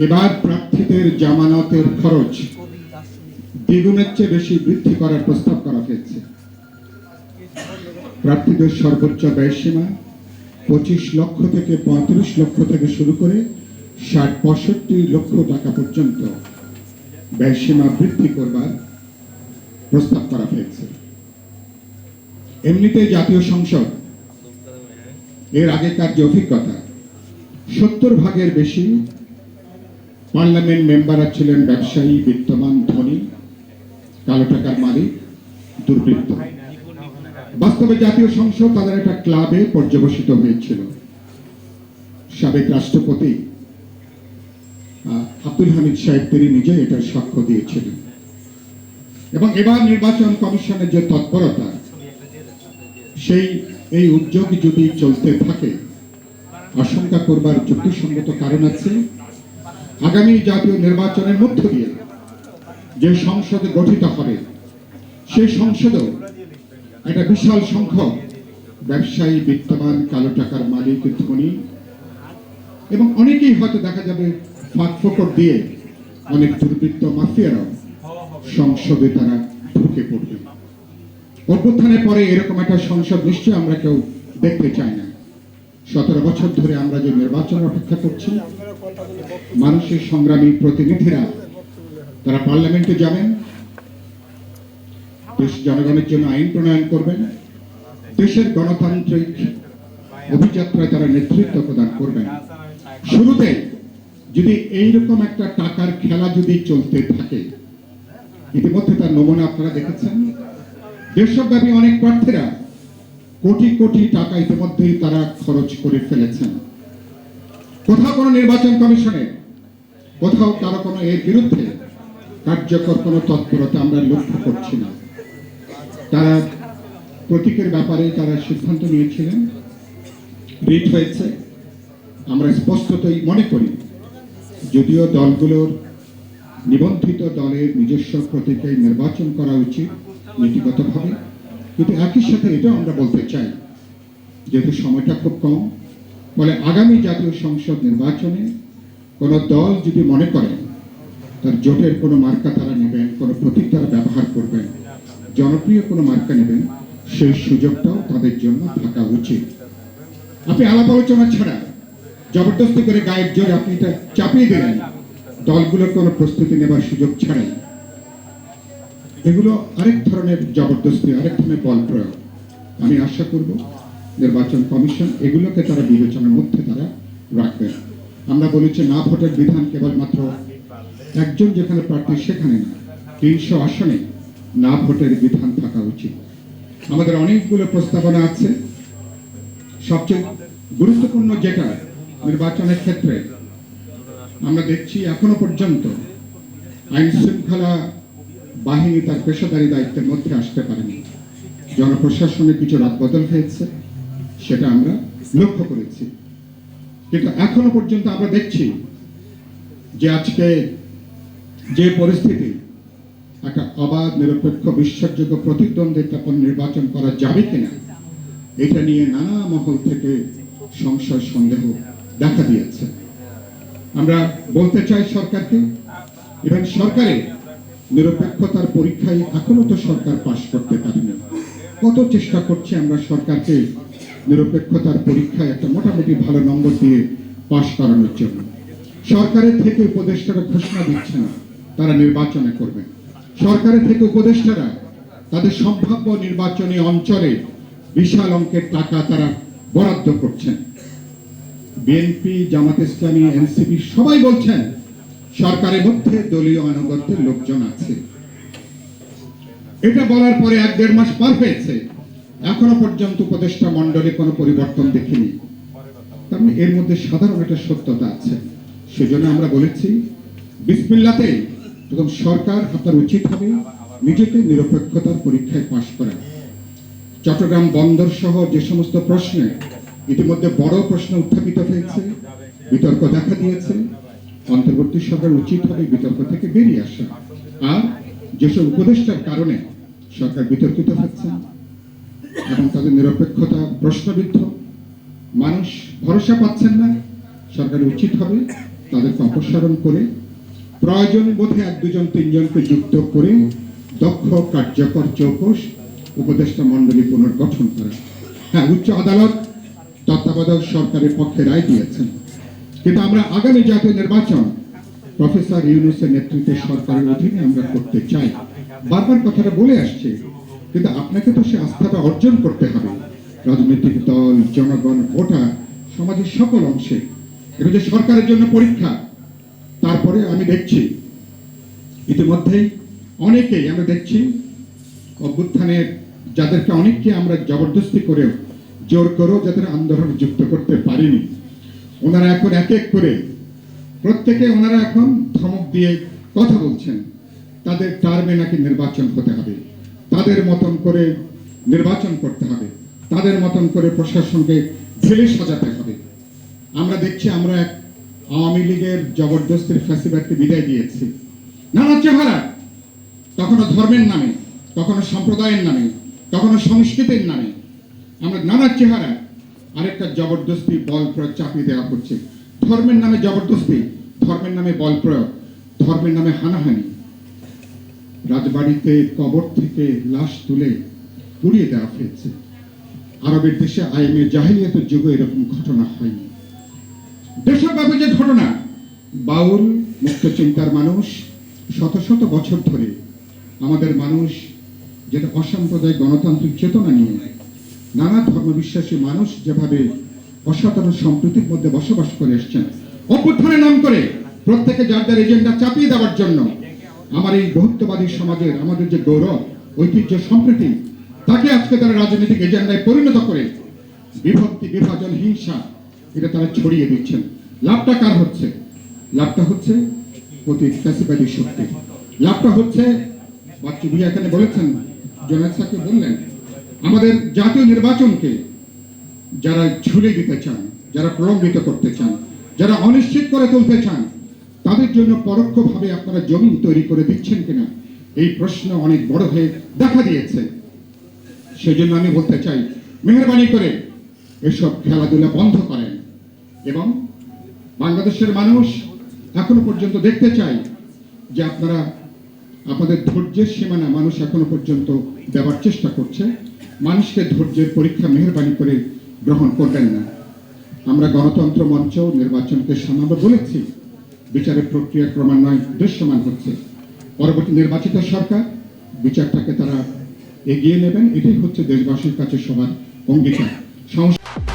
এবার প্রার্থীদের জামানতের খরচ দ্বিগুণের চেয়ে বেশি বৃদ্ধি করার প্রস্তাব করা হয়েছে। প্রার্থীদের সর্বোচ্চ ব্যয়সীমা পঁচিশ লক্ষ থেকে পঁয়ত্রিশ লক্ষ থেকে শুরু করে ষাট পঁয়ষট্টি লক্ষ টাকা পর্যন্ত ব্যয়সীমা বৃদ্ধি করবার প্রস্তাব করা হয়েছে। এমনিতেই জাতীয় সংসদ, এর আগেকার যে অভিজ্ঞতা, সত্তর ভাগের বেশি পার্লামেন্ট মেম্বাররা ছিলেন ব্যবসায়ী বিত্তমান ধনী, কালো টাকার মালিক, দুর্বৃত্ত। বাস্তবে জাতীয় সংসদ তাদের একটা ক্লাবে পর্যবসিত হয়েছিল। সাবেক রাষ্ট্রপতি আব্দুল হামিদ সাহেব তিনি নিজে এটার সাক্ষ্য দিয়েছিলেন। এবং এবার নির্বাচন কমিশনের যে তৎপরতা, সেই, এই উদ্যোগ যদি চলতে থাকে, আশঙ্কা করবার যুক্তিসঙ্গত কারণ আছে। আগামী জাতীয় নির্বাচনের মধ্য দিয়ে যে সংসদ গঠিত হবে, সেই সংসদেও একটা বিশাল সংখ্যক ব্যবসায়ী বিত্তমান কালো টাকার মালিক, ধনী এবং অনেকেই হয়তো দেখা যাবে ফাঁক ফোকর দিয়ে অনেক দুর্বৃত্ত মাফিয়ারাও সংসদে তারা ঢুকে পড়বে। অভ্যুত্থানের পরে এরকম একটা সংসদ নিশ্চয়ই আমরা কেউ দেখতে চাই না। সতেরো বছর ধরে আমরা যে নির্বাচনের অপেক্ষা করছি মানুষের সংগ্রামী প্রতিনিধিরা, তারা পার্লামেন্টে যাবেন, দেশ জনগণের জন্য আইন প্রণয়ন করবেন, দেশের গণতান্ত্রিক অভিযাত্রায় তারা নেতৃত্ব প্রদান করবেন। শুরুতে যদি এইরকম একটা টাকার খেলা যদি চলতে থাকে, ইতিমধ্যে তার নমুনা আপনারা দেখেছেন, দেশব্যাপী অনেক প্রার্থীরা কোটি কোটি টাকা ইতিমধ্যেই তারা খরচ করে ফেলেছেন। কোথাও কোনো নির্বাচন কমিশনে কোথাও কারও কোনো এর বিরুদ্ধে কার্যকর কোনো তৎপরতা আমরা লক্ষ্য করছি না। তারা প্রতীকের ব্যাপারে তারা সিদ্ধান্ত নিয়েছিলেন, রিট হয়েছে। আমরা স্পষ্টতই মনে করি, যদিও দলগুলোর নিবন্ধিত দলের নিজস্ব প্রতীকে নির্বাচন করা উচিত নীতিগতভাবে, কিন্তু একই সাথে এটাও আমরা বলতে চাই, যেহেতু সময়টা খুব কম, ফলে আগামী জাতীয় সংসদ নির্বাচনে কোনো দল যদি মনে করেন তার জোটের কোনো মার্কা তারা নেবেন, কোনো প্রতীক তারা ব্যবহার করবেন, জনপ্রিয় কোনো মার্কা নেবেন, সেই সুযোগটাও তাদের জন্য থাকা উচিত। আপনি আলাপ আলোচনা ছাড়া জবরদস্তি করে গায়ের জোরে আপনি এটা চাপিয়ে দিলেন, দলগুলোর কোনো প্রস্তুতি নেবার সুযোগ ছাড়াই। এগুলো আরেক ধরনের জবরদস্তি, আরেক ধরনের বল প্রয়োগ। আমি আশা করব নির্বাচন কমিশন এগুলোকে তারা বিবেচনার মধ্যে তারা রাখবেন আমরা বলেছি না ভোটের বিধান কেবলমাত্র একজন যেখানে প্রার্থী সেখানে না। তিনশো আসনে না ভোটের বিধান থাকা উচিত। আমাদের অনেকগুলো প্রস্তাবনা আছে। সবচেয়ে গুরুত্বপূর্ণ যেটা নির্বাচনের ক্ষেত্রে আমরা দেখছি এখনও পর্যন্ত আইন শৃঙ্খলা বাহিনী তার পেশাদারি দায়িত্বের মধ্যে আসতে পারেনি। জনপ্রশাসনে কিছু রাত বদল হয়েছে, সেটা আমরা লক্ষ্য করেছি। কিন্তু এখনও পর্যন্ত আমরা দেখছি যে আজকে যে পরিস্থিতি একটা অবাধ, নিরপেক্ষ, বিশ্বাসযোগ্য প্রতিদ্বন্দ্বিতাপন নির্বাচন করা যাবে কিনা, এটা নিয়ে নানা মহল থেকে সংশয়, সন্দেহ দেখা দিয়েছে। আমরা বলতে চাই সরকারকে এবং সরকারে নিরপেক্ষতার পরীক্ষায় এখনও তো সরকার পাশ করতে পারেনি। কত চেষ্টা করছে আমরা সরকারকে নিরপেক্ষতার পরীক্ষায় একটা মোটামুটি ভালো নম্বর দিয়ে পাশ করানোর জন্য। সরকারের থেকে উপদেষ্টারা ঘোষণা দিচ্ছে না, তারা নির্বাচনে করবেন সরকারের থেকে উপদেষ্টারা তাদের সম্ভাব্য নির্বাচনী অঞ্চলে বিশাল অঙ্কের টাকা তারা বরাদ্দ করছেন। বিএনপি, জামাত ইসলামী, এনসিপি সবাই বলছেন, সরকারের মধ্যে দলীয় আনুগত্যের লোকজন আছে। এটা বলার পরে এক দেড় মাস পার হয়েছে। এখনও পর্যন্ত উপদেষ্টা মণ্ডলে কোনো পরিবর্তন দেখিনি। এর মধ্যে সাধারণ একটা সত্যতা আছে। সেজন্য আমরা বলেছি, বিসমিল্লাতে প্রথম সরকার আপনার উচিত হবে, নিজেকে নিরপেক্ষতার পরীক্ষায় পাশ করা। চট্টগ্রাম বন্দর সহ যে সমস্ত প্রশ্নে ইতিমধ্যে বড় প্রশ্ন উত্থাপিত হয়েছে, বিতর্ক দেখা দিয়েছে, অন্তর্বর্তী সরকার উচিত হবে বিতর্ক থেকে বেরিয়ে আসা। আর যেসব উপদেষ্টার কারণে সরকার বিতর্কিত হচ্ছে এবং তাদের নিরপেক্ষতা প্রশ্নবিদ্ধ। মানুষ ভরসা পাচ্ছেন না সরকারের উচিত হবে তাদেরকে অপসারণ করে, প্রয়োজন বোধে এক দুজন তিনজনকে যুক্ত করে দক্ষ কার্যকর চৌকস উপদেষ্টা মণ্ডলী পুনর্গঠন করা। হ্যাঁ উচ্চ আদালত তত্ত্বাবধায়ক সরকারের পক্ষে রায় দিয়েছেন। কিন্তু আমরা আগামী জাতীয় নির্বাচন, প্রফেসর ইউনুসের নেতৃত্বে সরকারের অধীনে আমরা করতে চাই। বারবার কথাটা বলে আসছে কিন্তু আপনাকে তো সে আস্থাটা অর্জন করতে হবে। রাজনৈতিক দল, জনগণ, ভোটার, সমাজের সকল অংশে। এটা যে সরকারের জন্য পরীক্ষা, তারপরে আমি দেখছি। ইতিমধ্যেই অনেকেই আমরা দেখছি, অভ্যুত্থানের যাদেরকে অনেককে আমরা জবরদস্তি করেও জোর করেও যাদের আন্দোলনে যুক্ত করতে পারিনি। ওনারা এখন এক এক করে, প্রত্যেকে ওনারা এখন ধমক দিয়ে কথা বলছেন। তাদের টার্মে নাকি নির্বাচন হতে হবে। তাদের মতন করে নির্বাচন করতে হবে। তাদের মতন করে প্রশাসনকে ঢেলে সাজাতে হবে। আমরা দেখছি আমরা এক আওয়ামী লীগের জবরদস্তির ফ্যাসিবাদকে বিদায় দিয়েছি। নানা চেহারা, কখনো ধর্মের নামে, কখনো সম্প্রদায়ের নামে, কখনো সংস্কৃতির নামে। আমরা নানা চেহারা, আরেকটা জবরদস্তি বল প্রয়োগ চাপিয়ে দেওয়া হচ্ছে ধর্মের নামে জবরদস্তি, ধর্মের নামে বল প্রয়োগ, ধর্মের নামে হানাহানি। রাজবাড়িতে কবর থেকে লাশ তুলে পুড়িয়ে দেওয়া হয়েছে। আরবের দেশে আইনের জাহিলিয়াতের যুগে এরকম ঘটনা হয়নি। দেশব্যাপী যে ঘটনা, বাউল, মুক্ত চিন্তার মানুষ, শত শত বছর ধরে আমাদের মানুষ যেটা অসাম্প্রদায়িক গণতান্ত্রিক চেতনা নিয়ে। নানা ধর্মবিশ্বাসী মানুষ যেভাবে অসাধারণ সম্প্রীতির মধ্যে বসবাস করে এসছেন, অভ্যুত্থানের নাম করে প্রত্যেকে যার যার এজেন্ডা চাপিয়ে দেওয়ার জন্য আমার এই বহুত্ববাদী সমাজের, আমাদের যে গৌরব, ঐতিহ্য, সম্প্রীতি, তাকে আজকে তারা রাজনৈতিক এজেন্ডায় পরিণত করে বিভক্তি, বিভাজন, হিংসা, এটা তারা ছড়িয়ে দিচ্ছেন। লাভটা কার হচ্ছে? লাভটা হচ্ছে ফ্যাসিবাদী শক্তি। লাভটা হচ্ছে, বাচ্চু এখানে বলেছেন, জোনায়দ সাহেব বললেন, আমাদের জাতীয় নির্বাচনকে যারা ঝুলে দিতে চান, যারা প্রলম্বিত করতে চান, যারা অনিশ্চিত করে তুলতে চান তাদের জন্য পরোক্ষভাবে আপনারা জমিন তৈরি করে দিচ্ছেন কিনা? এই প্রশ্ন অনেক বড় হয়ে দেখা দিয়েছে। সেজন্য আমি বলতে চাই, মেহরবানি করে এসব খেলাধুলা বন্ধ করেন। এবং বাংলাদেশের মানুষ এখনও পর্যন্ত দেখতে চাই যে আপনারা আপনাদের ধৈর্যের সীমানা মানুষ এখনও পর্যন্ত দেওয়ার চেষ্টা করছে। মানুষকে ধৈর্যের পরীক্ষা মেহরবানি করে গ্রহণ করবেন না। আমরা গণতন্ত্র মঞ্চ নির্বাচনকে সামান্য বলেছি। বিচারের প্রক্রিয়া ক্রমান্বয়ে দৃশ্যমান হচ্ছে। পরবর্তী নির্বাচিত সরকার বিচারটাকে তারা এগিয়ে নেবেন, এটাই হচ্ছে দেশবাসীর কাছে সবার অঙ্গীকার। সংস্কার